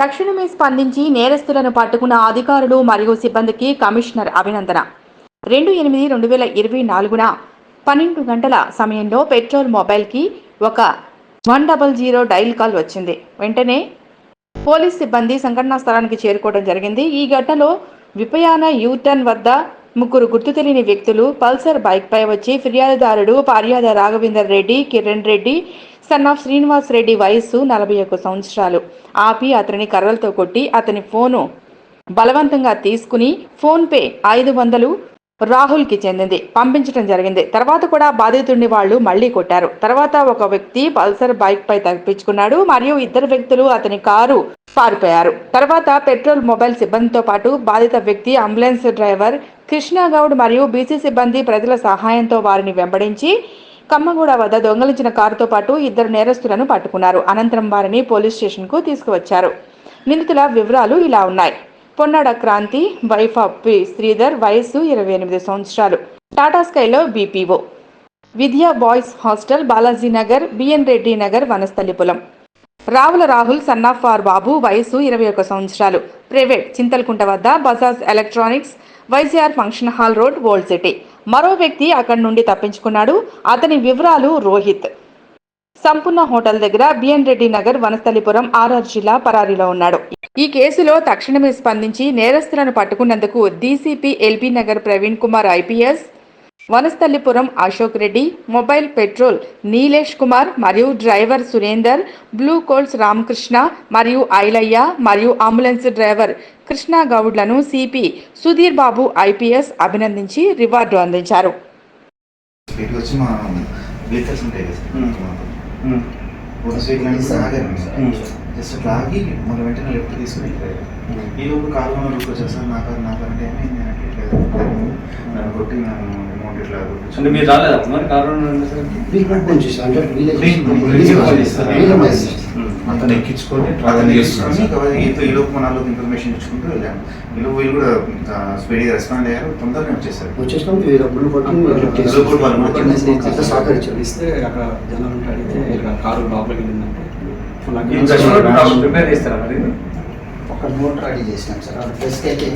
తక్షణమే స్పందించి నేరస్తులను పట్టుకున్న అధికారులు మరియు సిబ్బందికి కమిషనర్ అభినందన. రెండు ఎనిమిది రెండు వేల ఇరవై నాలుగున పన్నెండు గంటల సమయంలో పెట్రోల్ మొబైల్కి ఒక one double zero dial call వచ్చింది. వెంటనే పోలీస్ సిబ్బంది సంఘటనా స్థలానికి చేరుకోవడం జరిగింది. ఈ ఘటనలో విపయాన యూటర్న్ వద్ద ముగ్గురు గుర్తు తెలియని వ్యక్తులు పల్సర్ బైక్పై వచ్చి ఫిర్యాదుదారుడు పార్యాద రాఘవేందర్ రెడ్డి కిరణ్ రెడ్డి సన్ ఆఫ్ శ్రీనివాస్ రెడ్డి వయస్సు నలభై ఒక్క సంవత్సరాలు. ఆపి అతని కర్రలతో కొట్టి అతని ఫోను బలవంతంగా తీసుకుని ఫోన్పే ఐదు వందలు రాహుల్కి చెందింది. పంపించడం జరిగింది. తర్వాత కూడా బాధితుడిని వాళ్ళు మళ్ళీ కొట్టారు. తర్వాత ఒక వ్యక్తి పల్సర్ బైక్ పై తప్పించుకున్నాడు మరియు ఇద్దరు వ్యక్తులు అతని కారు పారిపోయారు. తర్వాత పెట్రోల్ మొబైల్ సిబ్బందితో పాటు బాధిత వ్యక్తి అంబులెన్స్ డ్రైవర్ కృష్ణాగౌడ్ మరియు బీసీ సిబ్బంది ప్రజల సహాయంతో వారిని వెంబడించి కమ్మగూడ వద్ద దొంగలించిన కారుతో పాటు ఇద్దరు నేరస్తులను పట్టుకున్నారు. అనంతరం వారిని పోలీస్ స్టేషన్కు తీసుకువచ్చారు. నిందితుల వివరాలు ఇలా ఉన్నాయి. Ponnada Kranti wife P. Sridhar వయస్సు ఇరవై ఎనిమిది సంవత్సరాలు. Tata స్కైలో BPO. Vidya boys hostel Balaji Nagar BN Reddy Nagar Vanasthalipuram Ravula Rahul సన్నాఫార్ ఫార్ బాబు వయసు ఇరవై ఒక సంవత్సరాలు. ప్రైవేట్ చింతలకుంట వద్ద Bajaj electronics YGR function hall road old city. మరో వ్యక్తి అక్కడి నుండి తప్పించుకున్నాడు. అతని వివరాలు రోహిత్. సంపూర్ణ హోటల్ దగ్గర బిఎన్ రెడ్డి నగర్ వనస్థలిపురం ఆర్ఆర్ జిల్లా పరారీలో ఉన్నాడు. ఈ కేసులో తక్షణమే స్పందించి నేరస్తులను పట్టుకున్నందుకు DCP LB Nagar Praveen Kumar IPS Vanasthalipuram Ashok Reddy mobile petrol Nilesh Kumar మరియు driver Surender blue colts Ramakrishna మరియు ఐలయ్య మరియు అంబులెన్స్ డ్రైవర్ కృష్ణ గౌడ్లను సిపి సుధీర్ బాబు ఐపీఎస్ అభినందించి రివార్డు అందించారు. జస్ట్ అట్లా ఆగి మళ్ళీ వెంటనే లెఫ్ట్ తీసుకుని ఈ లోపు కారు ఉన్న రూట్ వచ్చేసారు నా కారు నా కారు అంటే ఏమైంది నాకు ఇట్లా నన్ను కొట్టి నన్ను ఇట్లా అంటే మీరు రాలేదా మరి మెసేజ్ అతను ఎక్కించుకొని ట్రావెల్ తీసుకుని చేస్తున్నాడు. ఈ- లోపు మన ఇన్ఫర్మేషన్ ఇచ్చుకుంటూ వెళ్ళాము వీళ్ళు. వీళ్ళు కూడా స్పీడ్గా రెస్పాండ్ అయ్యారు. తొందరగా వచ్చేసారు. వచ్చేసినప్పుడు వీళ్ళ బుల్ కొట్టి లిఫ్ట్ చేసి- బుల్ కొట్టి వాళ్ళు కొట్టి మెసేజ్ ఇచ్చేస్తే సహకరించారు. ఇస్తే అక్కడ జనాలు ఉంటే అడిగితే కారు లోపలికి వెళ్ళిందంటే ప్రిపేర్ చేస్తారా మరి? ఒక నోట్ రెడీ చేసినాం సార్. అది ప్రెస్కి అయితే